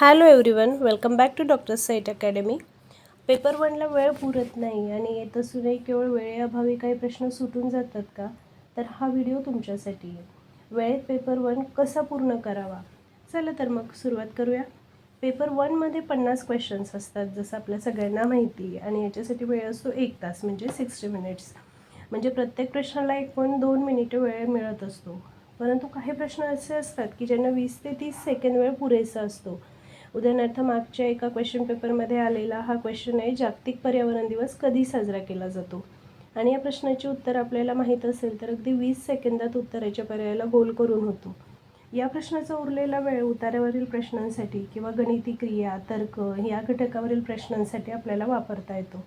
Hello everyone welcome back to doctor site academy paper वनला वेळ पुरत नाही आणि येत असूनही केवळ वेळेअभावी काही प्रश्न सुटून जातात का? तर हा व्हिडिओ तुमच्यासाठी आहे. वेळेत पेपर वन कसा पूर्ण करावा? चला तर मग सुरुवात करूया. पेपर वनमध्ये पन्नास क्वेश्चन्स असतात जसं आपल्या सगळ्यांना माहिती आहे. आणि याच्यासाठी वेळ असतो एक तास म्हणजे सिक्स्टी मिनिट्स म्हणजे प्रत्येक प्रश्नाला एक पण दोन मिनिटं वेळ मिळत असतो. परंतु काही प्रश्न असे असतात की ज्यांना वीस ते तीस सेकंड वेळ पुरेसा असतो. उदाहरणार्थ मागच्या एका क्वेश्चन पेपरमध्ये आलेला हा क्वेश्चन आहे जागतिक पर्यावरण दिवस कधी साजरा केला जातो? आणि या प्रश्नाचे उत्तर आपल्याला माहीत असेल तर अगदी वीस सेकंदात उत्तराच्या पर्यायाला गोल करून होतो. या प्रश्नाचा उरलेला वेळ उतारावरील प्रश्नांसाठी किंवा गणिती क्रिया तर्क या घटकावरील प्रश्नांसाठी आपल्याला वापरता येतो.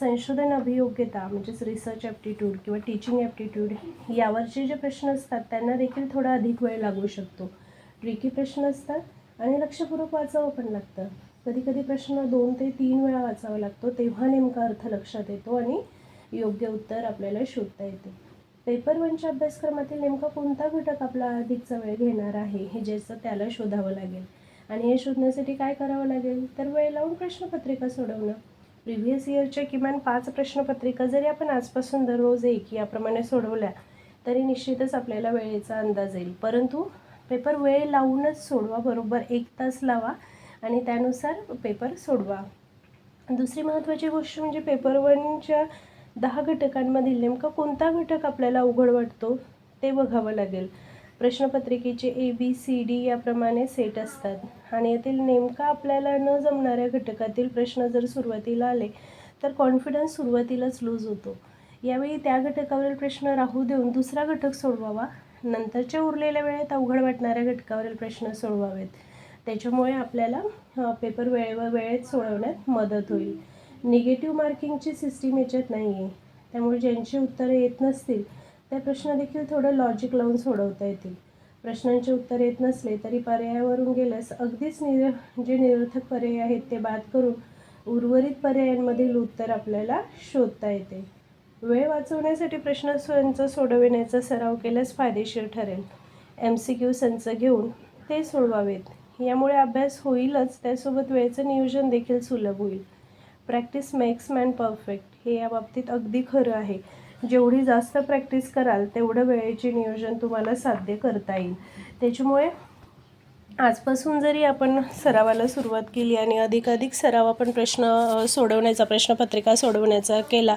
संशोधन अभियोग्यता म्हणजेच रिसर्च ॲप्टिट्यूड किंवा टीचिंग ॲप्टिट्यूड यावरचे जे प्रश्न असतात त्यांना देखील थोडा अधिक वेळ लागू शकतो. ट्रिकी प्रश्न असतात आणि लक्षपूर्वक वाचावं पण लागतं. कधी कधी प्रश्न दोन ते तीन वेळा वाचावा लागतो तेव्हा नेमका अर्थ लक्षात येतो आणि योग्य उत्तर आपल्याला शोधता येते. पेपर वनच्या अभ्यासक्रमातील नेमका कोणता घटक आपला अधिकचा वेळ घेणार आहे हे ज्याचं त्याला शोधावं लागेल. आणि हे शोधण्यासाठी काय करावं लागेल? तर वेळ लावून प्रश्नपत्रिका सोडवणं. प्रिव्हियस इयरच्या किमान पाच प्रश्नपत्रिका जरी आपण आजपासून दररोज एक याप्रमाणे सोडवल्या तरी निश्चितच आपल्याला वेळेचा अंदाज येईल. परंतु पेपर वेळ लावूनच सोडवा बरोबर? एक तास लावा आणि त्यानुसार पेपर सोडवा. दुसरी महत्त्वाची गोष्ट म्हणजे पेपर वनच्या दहा घटकांमधील नेमका कोणता घटक आपल्याला अवघड वाटतो ते बघावं लागेल. प्रश्नपत्रिकेचे ए बी सी डी याप्रमाणे सेट असतात आणि यातील नेमका आपल्याला न जमणाऱ्या घटकातील प्रश्न जर सुरुवातीला आले तर कॉन्फिडन्स सुरुवातीलाच लूज होतो. यावेळी त्या घटकावरील प्रश्न राहू देऊन दुसरा घटक सोडवावा नंतरच्या उरलेल्या वेळेत अवघड वाटणाऱ्या घटकावरील प्रश्न सोडवावेत. त्याच्यामुळे आपल्याला पेपर वेळेवर वेळेत सोडवण्यात मदत होईल. निगेटिव्ह मार्किंगची सिस्टीम याच्यात नाही आहे त्यामुळे ज्यांची उत्तरं येत नसतील त्या प्रश्न देखील थोडं लॉजिक लावून सोडवता येतील. प्रश्नांचे उत्तर येत नसले तरी पर्यायावरून गेल्यास अगदीच निर जे निरर्थक पर्याय आहेत ते बाद करून उर्वरित पर्यायांमधील उत्तर आपल्याला शोधता येते. वेळ वाचवण्यासाठी प्रश्न संच सोडविण्याचा सराव केल्यास फायदेशीर ठरेल. एम सी क्यू संच घेऊन ते सोडवावेत. यामुळे अभ्यास होईलच त्यासोबत वेळेचं नियोजन देखील सुलभ होईल. प्रॅक्टिस मेक्स मॅन परफेक्ट हे या बाबतीत अगदी खरं आहे. जेवढी जास्त प्रॅक्टिस कराल तेवढं वेळेचे नियोजन तुम्हाला साध्य करता येईल. त्याच्यामुळे आजपासून जरी आपण सरावाला सुरुवात केली आणि अधिकाधिक सराव आपण प्रश्न सोडवण्याचा प्रश्नपत्रिका सोडवण्याचा केला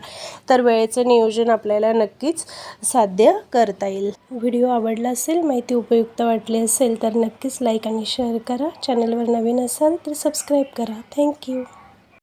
तर वेळेचं नियोजन आपल्याला नक्कीच साध्य करता येईल. व्हिडिओ आवडला असेल माहिती उपयुक्त वाटली असेल तर नक्कीच लाईक आणि शेअर करा. चॅनलवर नवीन असाल तर सबस्क्राईब करा. थँक्यू